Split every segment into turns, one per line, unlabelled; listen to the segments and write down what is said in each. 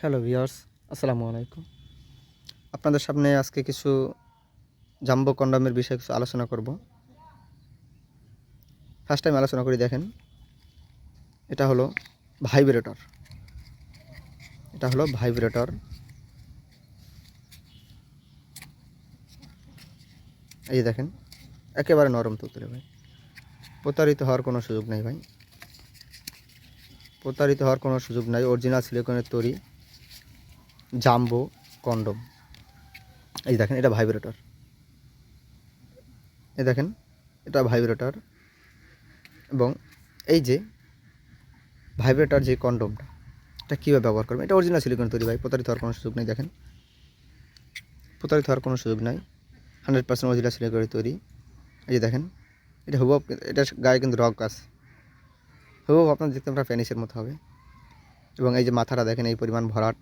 Hello viewers আসসালামু আলাইকুম আপনাদের সামনে আজকে কিছু জাম্বো কন্ডমের বিষয়ে কিছু আলোচনা করব। ফার্স্ট টাইম আলোচনা করি, দেখেন। এটা হলো ভাইব্রেটর। এটা হলো ভাইব্রেটর। এই দেখেন, একেবারে নরম তুলতুলে ভাই। প্রতারিত হওয়ার কোনো সুযোগ নাই ভাই। প্রতারিত হওয়ার কোনো সুযোগ নাই। অরিজিনাল সিলিকনের তৈরি। Jumbo, condom. এই দেখেন, এটা ভাইব্রেটর। এই দেখেন, এটা ভাইব্রেটর। এবং এই যে ভাইব্রেটর যে কন্ডমটা, এটা কীভাবে ব্যবহার করবেন? এটা অরিজিনাল সিলিকন তৈরি ভাই, প্রতারিত হওয়ার কোনো সুযোগ নেই, দেখেন। প্রতারিত হওয়ার কোনো সুযোগ নাই। হান্ড্রেড পার্সেন্ট অরিজিনাল সিলিকনের তৈরি। এই যে দেখেন, এটা হুবহু এটা গায়ে কিন্তু রক গাছ হুবহু আপনার দেখতে আপনার প্যানিসের মতো হবে। এবং এই যে মাথাটা দেখেন, এই পরিমাণ ভরাট।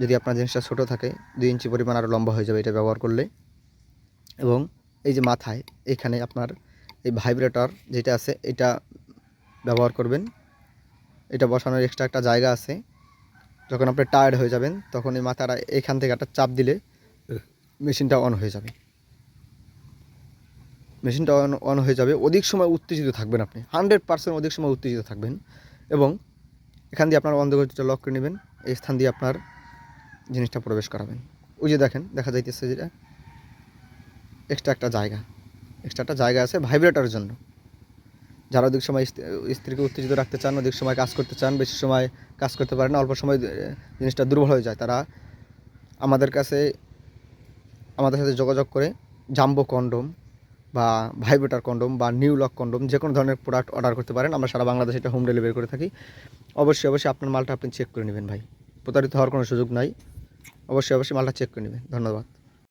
যদি আপনার জিনিসটা ছোটো থাকে, দুই ইঞ্চি পরিমাণ আরও লম্বা হয়ে যাবে এটা ব্যবহার করলে। এবং এই যে মাথায়, এখানে আপনার এই ভাইব্রেটর যেটা আছে, এটা ব্যবহার করবেন। এটা বসানোর এক্সট্রা একটা জায়গা আছে। যখন আপনি টায়ার্ড হয়ে যাবেন, তখন এই মাথাটা এখান থেকে একটা চাপ দিলে মেশিনটা অন হয়ে যাবে। মেশিনটা অন অন হয়ে যাবে। অধিক সময় উত্তেজিত থাকবেন আপনি। হান্ড্রেড পার্সেন্ট অধিক সময় উত্তেজিত থাকবেন। এবং এখান দিয়ে আপনার অন্ধগতিটা লক করে নেবেন। এই স্থান দিয়ে আপনার জিনিসটা প্রবেশ করাবেন। ওই যে দেখেন, দেখা যাইতেছে যেটা এক্সট্রা একটা জায়গা। এক্সট্রা একটা জায়গা আছে ভাইব্রেটারের জন্য। যারা অধিক সময় স্ত্রীকে উত্তেজিত রাখতে চান, অধিক সময় কাজ করতে চান, বেশি সময় কাজ করতে পারেন, অল্প সময় জিনিসটা দুর্বল হয়ে যায়। তারা আমাদের কাছে, আমাদের সাথে যোগাযোগ করে জাম্বো কন্ডম বা ভাইব্রেটার কন্ডম বা নিউ লক কন্ডম যে কোনো ধরনের প্রোডাক্ট অর্ডার করতে পারেন। আমরা সারা বাংলাদেশে এটা হোম ডেলিভারি করে থাকি। অবশ্যই অবশ্যই আপনার মালটা আপনি চেক করে নেবেন ভাই। প্রতারিত হওয়ার কোনো সুযোগ নাই। অবশ্যই অবশ্যই মালটা চেক করে নেবেন। ধন্যবাদ।